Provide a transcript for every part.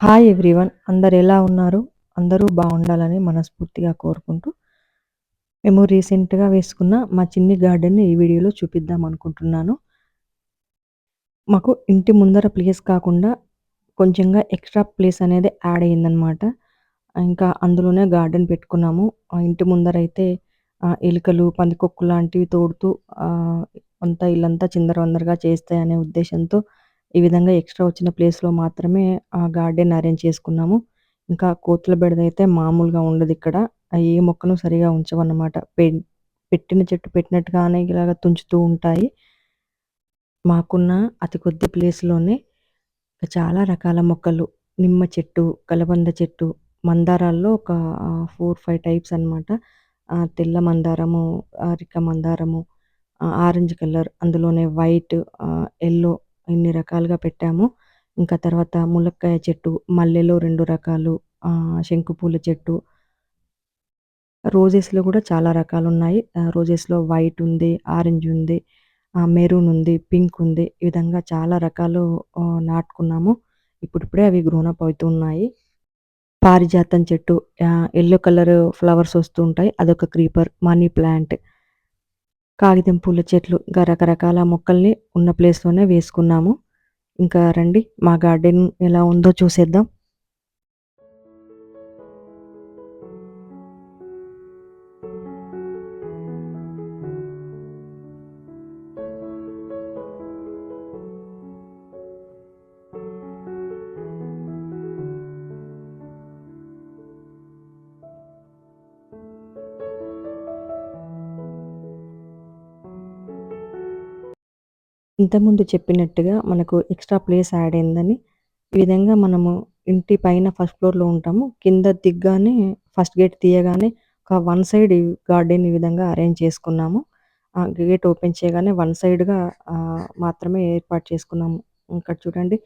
Hi everyone అందరు ఎలా ఉన్నారు? అందరూ బాగుండాలని మనస్ఫూర్తిగా కోరుకుంటూ మేము రీసెంట్గా వేసుకున్న మా చిన్ని గార్డెన్ని ఈ వీడియోలో చూపిద్దాం అనుకుంటున్నాను. మాకు ఇంటి ముందర ప్లేస్ కాకుండా కొంచెంగా ఎక్స్ట్రా ప్లేస్ అనేది యాడ్ అయ్యిందనమాట ఇంకా అందులోనే గార్డెన్ పెట్టుకున్నాము. ఆ ఇంటి ముందర అయితే ఎలుకలు పందికొక్కు లాంటివి తోడుతూ అంతా ఇల్లంతా చిందరవందరగా చేస్తాయనే ఉద్దేశంతో ఈ విధంగా ఎక్స్ట్రా వచ్చిన ప్లేస్లో మాత్రమే ఆ గార్డెన్ అరేంజ్ చేసుకున్నాము. ఇంకా కోతుల బెడద అయితే మామూలుగా ఉండదు ఇక్కడ. ఏ మొక్కను సరిగా ఉంచవన్నమాట. పెట్టిన చెట్టు పెట్టినట్టుగానే ఇలాగ తుంచుతూ ఉంటాయి. మాకున్న అతి కొద్ది ప్లేస్లోనే చాలా రకాల మొక్కలు. నిమ్మ చెట్టు కలబంద చెట్టు మందారాల్లో ఒక ఫోర్ ఫైవ్ టైప్స్ అనమాట తెల్ల మందారము అరిక మందారము ఆరెంజ్ కలర్ అందులోనే వైట్ ఎల్లో ఇన్ని రకాలుగా పెట్టాము. ఇంకా తర్వాత ములక్కాయ చెట్టు మల్లెలో రెండు రకాలు శంకుపూల చెట్టు. రోజెస్లో కూడా చాలా రకాలు ఉన్నాయి రోజెస్లో వైట్ ఉంది ఆరెంజ్ ఉంది మెరూన్ ఉంది పింక్ ఉంది. ఈ విధంగా చాలా రకాలు నాటుకున్నాము. ఇప్పుడిప్పుడే అవి గ్రోనప్ అవుతున్నాయి పారిజాతం చెట్టు ఎల్లో కలర్ ఫ్లవర్స్ వస్తూ ఉంటాయి. అదొక క్రీపర్ మనీ ప్లాంట్ కాగితం పూల చెట్లు ఇంకా రకరకాల మొక్కల్ని ఉన్న ప్లేస్లోనే వేసుకున్నాము. ఇంకా రండి మా గార్డెన్ ఎలా ఉందో చూసేద్దాం. ఇంతకుముందు చెప్పినట్టుగా మనకు ఎక్స్ట్రా ప్లేస్ యాడ్ అయిందని ఈ విధంగా మనము ఇంటి పైన ఫస్ట్ ఫ్లోర్లో ఉంటాము. కింద దిగ్గానే ఫస్ట్ గేట్ తీయగానే ఒక వన్ సైడ్ గార్డెన్ ఈ విధంగా అరేంజ్ చేసుకున్నాము. ఆ గేట్ ఓపెన్ చేయగానే వన్ సైడ్గా మాత్రమే ఏర్పాటు చేసుకున్నాము. ఇక్కడ చూడండి.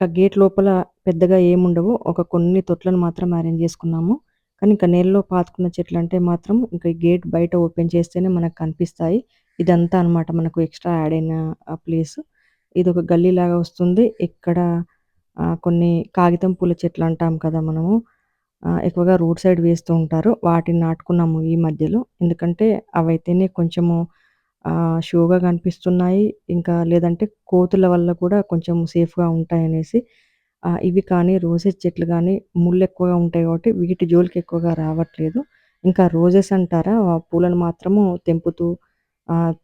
గేట్ లోపల పెద్దగా ఏముండవు. ఒక కొన్ని తొట్లను మాత్రం అరేంజ్ చేసుకున్నాము. కానీ ఇంకా నేలలో పాతుకున్న చెట్లు అంటే మాత్రం ఇంకా గేట్ బయట ఓపెన్ చేస్తేనే మనకు కనిపిస్తాయి. ఇదంతా అనమాట మనకు ఎక్స్ట్రా యాడ్ అయిన ప్లేస్. ఇది ఒక గల్లీ లాగా వస్తుంది ఇక్కడ కొన్ని కాగితం పూల చెట్లు అంటాం కదా మనము. ఎక్కువగా రోడ్ సైడ్ వేస్తూ ఉంటారు. వాటిని నాటుకున్నాము ఈ మధ్యలో. ఎందుకంటే అవైతేనే కొంచెము షోగా కనిపిస్తున్నాయి. ఇంకా లేదంటే కోతుల వల్ల కూడా కొంచెం సేఫ్గా ఉంటాయనేసి ఇవి కానీ రోజెస్ చెట్లు కానీ ముళ్ళు ఎక్కువగా ఉంటాయి కాబట్టి వీటి జోలికి ఎక్కువగా రావట్లేదు. ఇంకా రోజెస్ అంటారా? పూలను మాత్రము తెంపుతూ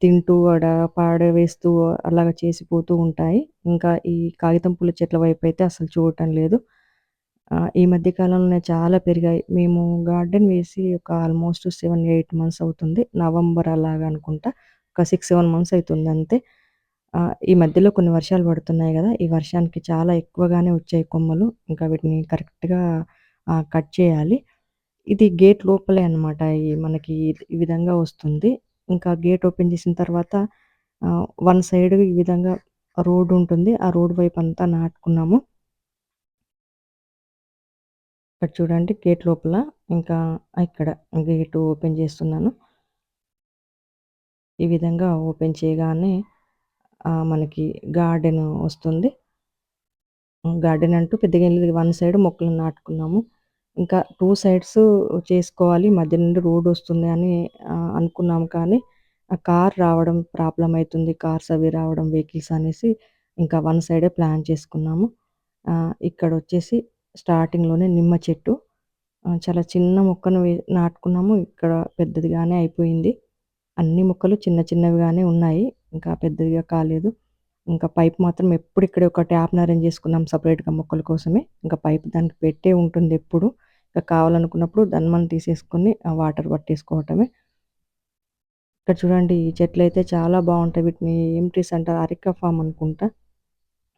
తింటూ అడ పాడవేస్తూ అలాగ చేసిపోతూ ఉంటాయి. ఇంకా ఈ కాగితం పూల చెట్ల వైపు అయితే అసలు చూడటం లేదు. ఈ మధ్య కాలంలోనే చాలా పెరిగాయి. మేము గార్డెన్ వేసి ఒక ఆల్మోస్ట్ సెవెన్ ఎయిట్ మంత్స్ అవుతుంది. నవంబర్ అలాగా అనుకుంటా. ఒక సిక్స్ సెవెన్ మంత్స్ అవుతుంది అంతే. ఈ మధ్యలో కొన్ని వర్షాలు పడుతున్నాయి కదా ఈ వర్షానికి చాలా ఎక్కువగానే వచ్చాయి కొమ్మలు. ఇంకా వీటిని కరెక్ట్గా కట్ చేయాలి. ఇది గేట్ లోపలే అనమాట మనకి ఈ విధంగా వస్తుంది. ఇంకా గేట్ ఓపెన్ చేసిన తర్వాత వన్ సైడ్ ఈ విధంగా రోడ్ ఉంటుంది. ఆ రోడ్ వైపు అంతా నాటుకున్నాము. ఇక్కడ చూడండి గేట్ లోపల ఇంకా ఇక్కడ గేట్ ఓపెన్ చేస్తున్నాను. ఈ విధంగా ఓపెన్ చేయగానే మనకి గార్డెన్ వస్తుంది. గార్డెన్ అంటూ పెద్దగా వన్ సైడ్ మొక్కలు నాటుకున్నాము. ఇంకా టూ సైడ్స్ చేసుకోవాలి. మధ్య నుండి రోడ్ వస్తుంది అని అనుకున్నాం కానీ ఆ కార్ రావడం ప్రాబ్లం అవుతుంది. కార్స్ అవి రావడం వెహికల్స్ అనేసి ఇంకా వన్ సైడే ప్లాన్ చేసుకున్నాము. ఇక్కడ వచ్చేసి స్టార్టింగ్లోనే నిమ్మ చెట్టు. చాలా చిన్న మొక్కను నాటుకున్నాము. ఇక్కడ పెద్దదిగానే అయిపోయింది. అన్ని మొక్కలు చిన్న చిన్నవిగానే ఉన్నాయి. ఇంకా పెద్దదిగా కాలేదు. ఇంకా పైప్ మాత్రం ఎప్పుడు ఇక్కడ ఒక ట్యాప్ని అరేంజ్ చేసుకున్నాం సపరేట్గా మొక్కల కోసమే. ఇంకా పైప్ దానికి పెట్టే ఉంటుంది ఎప్పుడు. ఇంకా కావాలనుకున్నప్పుడు దాన్ని మనం తీసేసుకొని వాటర్ పట్టేసుకోవటమే. ఇక్కడ చూడండి ఈ చెట్లు అయితే చాలా బాగుంటాయి. వీటిని ఏం ట్రీస్ అంటారు? అరిక ఫామ్ అనుకుంటా.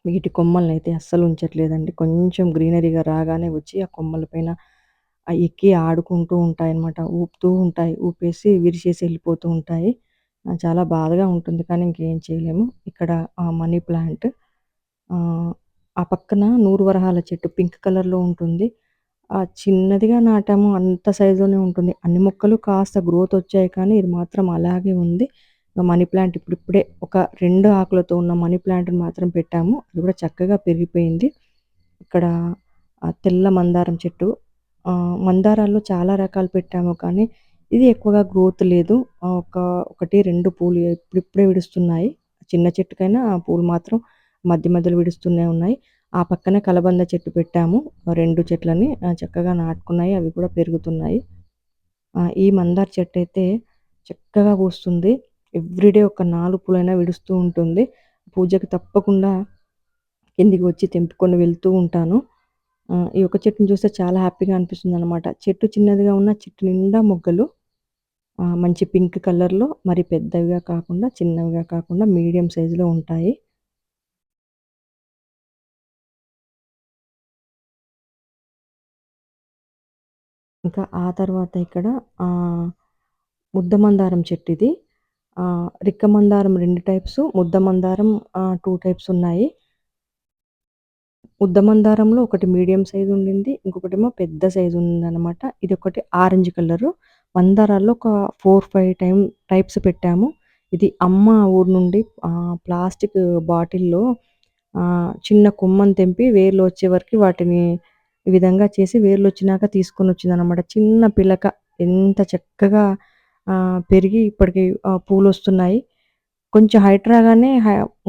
వీటి కొమ్మల్ని అయితే అస్సలు ఉంచట్లేదండి. కొంచెం గ్రీనరీగా రాగానే వచ్చి ఆ కొమ్మల పైన ఎక్కి ఆడుకుంటూ ఉంటాయి అనమాట ఊపుతూ ఉంటాయి. ఊపేసి విరిచేసి వెళ్ళిపోతూ ఉంటాయి. చాలా బాధగా ఉంటుంది. కానీ ఇంకేం చేయలేము. ఇక్కడ ఆ మనీ ప్లాంట్ ఆ పక్కన నూరు వరహాల చెట్టు పింక్ కలర్లో ఉంటుంది. ఆ చిన్నదిగా నాటాము అంత సైజులోనే ఉంటుంది. అన్ని మొక్కలు కాస్త గ్రోత్ వచ్చాయి కానీ ఇది మాత్రం అలాగే ఉంది. మనీ ప్లాంట్ ఇప్పుడిప్పుడే ఒక రెండు ఆకులతో ఉన్న మనీ ప్లాంట్ని మాత్రం పెట్టాము. అది కూడా చక్కగా పెరిగిపోయింది. ఇక్కడ తెల్ల మందారం చెట్టు మందారాల్లో చాలా రకాలు పెట్టాము కానీ ఇది ఎక్కువగా గ్రోత్ లేదు. ఒక ఒకటి రెండు పూలు ఇప్పుడిప్పుడే విడుస్తున్నాయి. చిన్న చెట్టుకైనా పూలు మాత్రం మధ్య మధ్యలో విడుస్తూనే ఉన్నాయి. ఆ పక్కనే కలబంద చెట్టు పెట్టాము. రెండు చెట్లని చక్కగా నాటుకున్నాయి. అవి కూడా పెరుగుతున్నాయి. ఈ మందార చెట్టు అయితే చక్కగా పూస్తుంది. ఎవ్రీడే ఒక నాలుగు పూలైనా విడుస్తూ ఉంటుంది. పూజకి తప్పకుండా కిందికి వచ్చి తెంపుకొని వెళ్తూ ఉంటాను. ఈ ఒక చెట్టుని చూస్తే చాలా హ్యాపీగా అనిపిస్తుంది అనమాట చెట్టు చిన్నదిగా ఉన్న చెట్టు నిండా మొగ్గలు మంచి పింక్ కలర్లో మరి పెద్దవిగా కాకుండా చిన్నవిగా కాకుండా మీడియం సైజులో ఉంటాయి. ఇంకా ఆ తర్వాత ఇక్కడ ముద్ద మందారం చెట్టు ఇది రిక్క మందారం రెండు టైప్స్ ముద్ద మందారం టూ టైప్స్ ఉన్నాయి. ముద్ద మందారంలో ఒకటి మీడియం సైజు ఉండింది ఇంకొకటేమో పెద్ద సైజు ఉందన్నమాట. ఇది ఒకటి ఆరెంజ్ కలరు. మందారాల్లో ఒక ఫోర్ ఫైవ్ టైం టైప్స్ పెట్టాము. ఇది అమ్మ ఊరు నుండి ప్లాస్టిక్ బాటిల్లో చిన్న కొమ్మని తెంపి వేర్లు వచ్చే వరకు వాటిని ఈ విధంగా చేసి వేర్లు వచ్చినాక తీసుకొని వచ్చిందనమాట చిన్న పిలక ఎంత చక్కగా పెరిగి ఇప్పటికి పూలు వస్తున్నాయి కొంచెం హైట్ రాగానే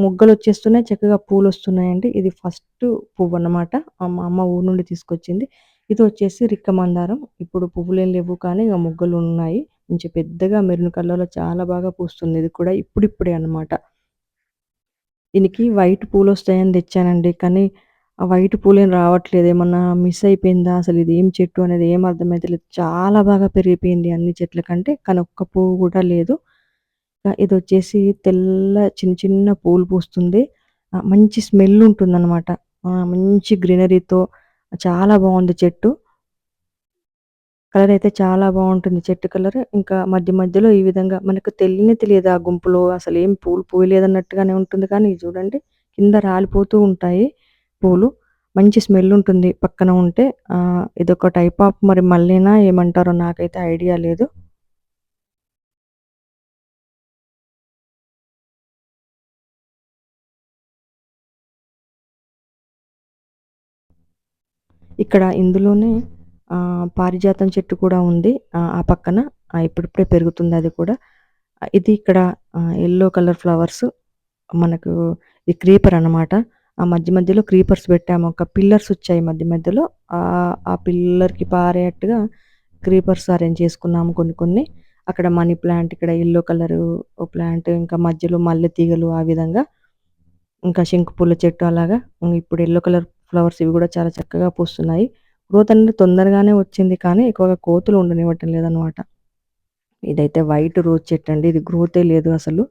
మొగ్గలు వచ్చేస్తున్నాయి చక్కగా పూలు వస్తున్నాయండి ఇది ఫస్ట్ పువ్వు అన్నమాట మా అమ్మ ఊరు నుండి తీసుకొచ్చింది. ఇది వచ్చేసి రిక్క మందారం. ఇప్పుడు పువ్వులు ఏం లేవు కానీ ఇక మొగ్గలు ఉన్నాయి మంచి పెద్దగా మెరూన్ కలర్లో చాలా బాగా పూస్తుంది. ఇది కూడా ఇప్పుడిప్పుడే అనమాట దీనికి వైట్ పూలు వస్తాయని తెచ్చానండి. కానీ ఆ వైట్ పూలేం రావట్లేదు ఏమన్నా మిస్ అయిపోయిందా? అసలు ఇది ఏం చెట్టు అనేది ఏం అర్థమైతలేదు. చాలా బాగా పెరిగిపోయింది అన్ని చెట్ల కంటే కానీ ఒక్క పువ్వు కూడా లేదు. ఇది వచ్చేసి తెల్ల చిన్న చిన్న పూలు పూస్తుంది. మంచి స్మెల్ ఉంటుందన్నమాట. మంచి గ్రీనరీతో చాలా బాగుంది చెట్టు. కలర్ అయితే చాలా బాగుంటుంది చెట్టు కలర్. ఇంకా మధ్య మధ్యలో ఈ విధంగా మనకు తెలియనే తెలియదు ఆ గుంపులో. అసలు ఏం పూలు పూయలేదన్నట్టుగానే ఉంటుంది. కానీ చూడండి కింద రాలిపోతూ ఉంటాయి. పూలు. మంచి స్మెల్ ఉంటుంది పక్కన ఉంటే. ఇదొక టైప్ ఆఫ్ మరి మళ్ళీనా ఏమంటారో నాకైతే ఐడియా లేదు. ఇక్కడ ఇందులోనే పారిజాతం చెట్టు కూడా ఉంది ఆ పక్కన. ఇప్పుడిప్పుడే పెరుగుతుంది అది కూడా. ఇది ఇక్కడ ఎల్లో కలర్ ఫ్లవర్స్ మనకు ఇది క్రీపర్ అనమాట ఆ మధ్య మధ్యలో క్రీపర్స్ పెట్టాము. ఒక పిల్లర్స్ వచ్చాయి మధ్య మధ్యలో. ఆ పిల్లర్కి పారేట్టుగా క్రీపర్స్ అరేంజ్ చేసుకున్నాము కొన్ని కొన్ని. అక్కడ మనీ ప్లాంట్ ఇక్కడ ఎల్లో కలర్ ప్లాంట్ ఇంకా మధ్యలో మల్లె తీగలు ఆ విధంగా. ఇంకా శంకు పూల చెట్టు అలాగా. ఇప్పుడు ఎల్లో కలర్ ఫ్లవర్స్ ఇవి కూడా చాలా చక్కగా పూస్తున్నాయి. గ్రోత్ అనేది తొందరగానే వచ్చింది కానీ ఎక్కువగా కోతులు ఉండనివ్వటం లేదనమాట ఇదైతే వైట్ రోజ్ చెట్టు అండి. ఇది గ్రోతే లేదు అసలు.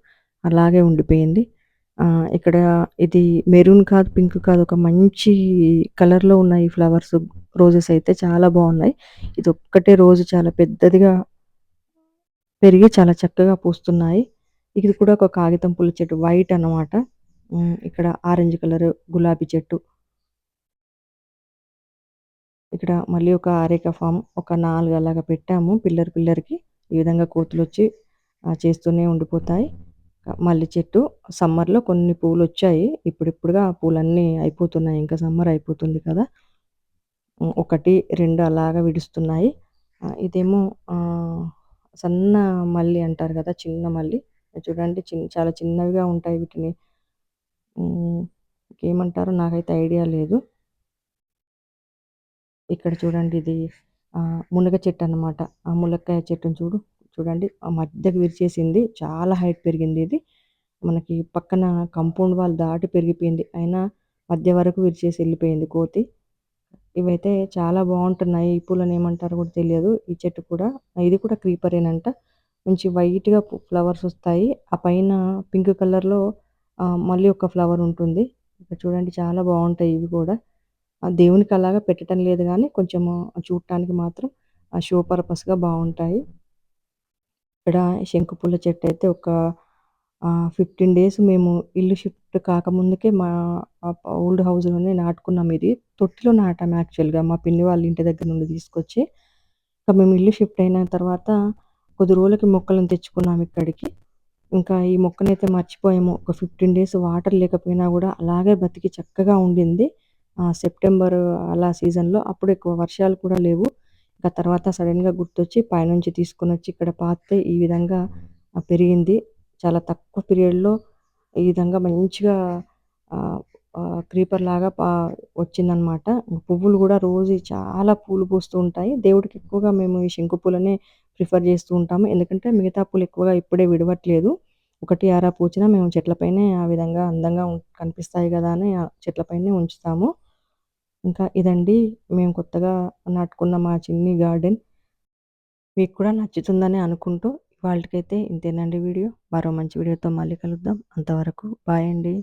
అలాగే ఉండిపోయింది. ఇక్కడ ఇది మెరూన్ కాదు పింక్ కాదు ఒక మంచి కలర్లో ఉన్నాయి ఫ్లవర్స్ రోజెస్ అయితే చాలా బాగున్నాయి. ఇది ఒక్కటే రోజు చాలా పెద్దదిగా పెరిగి చాలా చక్కగా పూస్తున్నాయి. ఇది కూడా ఒక కాగితం పుల్ల చెట్టు వైట్ అనమాట ఇక్కడ ఆరెంజ్ కలర్ గులాబీ చెట్టు. ఇక్కడ మళ్ళీ ఒక ఆరేక ఫామ్ ఒక నాలుగు అలాగా పెట్టాము. పిల్లర్ పిల్లర్కి ఈ విధంగా కోతులు వచ్చి చేస్తూనే ఉండిపోతాయి. మల్లి చెట్టు సమ్మర్లో కొన్ని పూలు వచ్చాయి ఇప్పుడిప్పుడుగా పూలన్నీ అయిపోతున్నాయి. ఇంకా సమ్మర్ అయిపోతుంది కదా. ఒకటి రెండు అలాగా విడుస్తున్నాయి. ఇదేమో సన్న మల్లి అంటారు కదా చిన్న మల్లి. చూడండి చిన్న చాలా చిన్నవిగా ఉంటాయి వీటిని. ఏమంటారో నాకైతే ఐడియా లేదు. ఇక్కడ చూడండి ఇది మునగ చెట్టు అనమాట ఆ మునక్కాయ చెట్టును చూడు. చూడండి ఆ మధ్యకి విరిచేసింది. చాలా హైట్ పెరిగింది ఇది. మనకి పక్కన కంపౌండ్ వాల్ దాటి పెరిగిపోయింది. అయినా మధ్య వరకు విరిచేసి వెళ్ళిపోయింది కోతి. ఇవైతే చాలా బాగుంటున్నాయి. ఈ పూలను ఏమంటారో కూడా తెలియదు. ఈ చెట్టు కూడా. ఇది కూడా క్రీపరేనంట. మంచి వైట్గా ఫ్లవర్స్ వస్తాయి. ఆ పైన పింక్ కలర్లో మళ్ళీ ఒక ఫ్లవర్ ఉంటుంది. ఇక్కడ చూడండి చాలా బాగుంటాయి ఇవి కూడా. దేవునికి అలాగా పెట్టడం లేదు కానీ కొంచెము చూడటానికి మాత్రం షో పర్పస్గా బాగుంటాయి. ఇక్కడ శంకుపూల చెట్టు అయితే ఒక ఫిఫ్టీన్ డేస్ మేము ఇల్లు షిఫ్ట్ కాకముందుకే మా ఓల్డ్ హౌస్లోనే నాటుకున్నాం ఇది. తొట్టిలో నాటాం యాక్చువల్గా మా పిన్ని వాళ్ళ ఇంటి దగ్గర నుండి తీసుకొచ్చి. ఇంకా మేము ఇల్లు షిఫ్ట్ అయిన తర్వాత కొద్ది రోజులకి మొక్కలను తెచ్చుకున్నాం ఇక్కడికి. ఇంకా ఈ మొక్కనైతే మర్చిపోయాము. ఒక ఫిఫ్టీన్ డేస్ వాటర్ లేకపోయినా కూడా అలాగే బతికి చక్కగా ఉండింది. సెప్టెంబర్ అలా సీజన్‌లో అప్పుడు ఎక్కువ వర్షాలు కూడా లేవు. ఇంకా తర్వాత సడెన్‌గా గుర్తొచ్చి పైనుంచి తీసుకొనొచ్చి ఇక్కడ పాతే ఈ విధంగా పెరిగింది. చాలా తక్కువ పీరియడ్‌లో ఈ విధంగా మంచిగా క్రీపర్ లాగా వచ్చిందనమాట. పువ్వులు కూడా రోజు చాలా పూలు పూస్తూ ఉంటాయి. దేవుడికి ఎక్కువగా మేము ఈ శంకు పూలనే ప్రిఫర్ చేస్తూ ఉంటాము. ఎందుకంటే మిగతా పూలు ఎక్కువగా ఇప్పుడే విడవట్లేదు. ఒకటి ఆరా పూచినా మేము చెట్లపైనే ఆ విధంగా అందంగా కనిపిస్తాయి కదా అని చెట్లపైనే ఉంచుతాము. ఇంకా ఇదండి మేము కొత్తగా నాటుకున్న మా చిన్ని గార్డెన్. మీకు కూడా నచ్చుతుందని అనుకుంటూ వాళ్ళకైతే ఇంతేనండి వీడియో. మరో మంచి వీడియోతో మళ్ళీ కలుద్దాం. అంతవరకు బాయ్ అండి.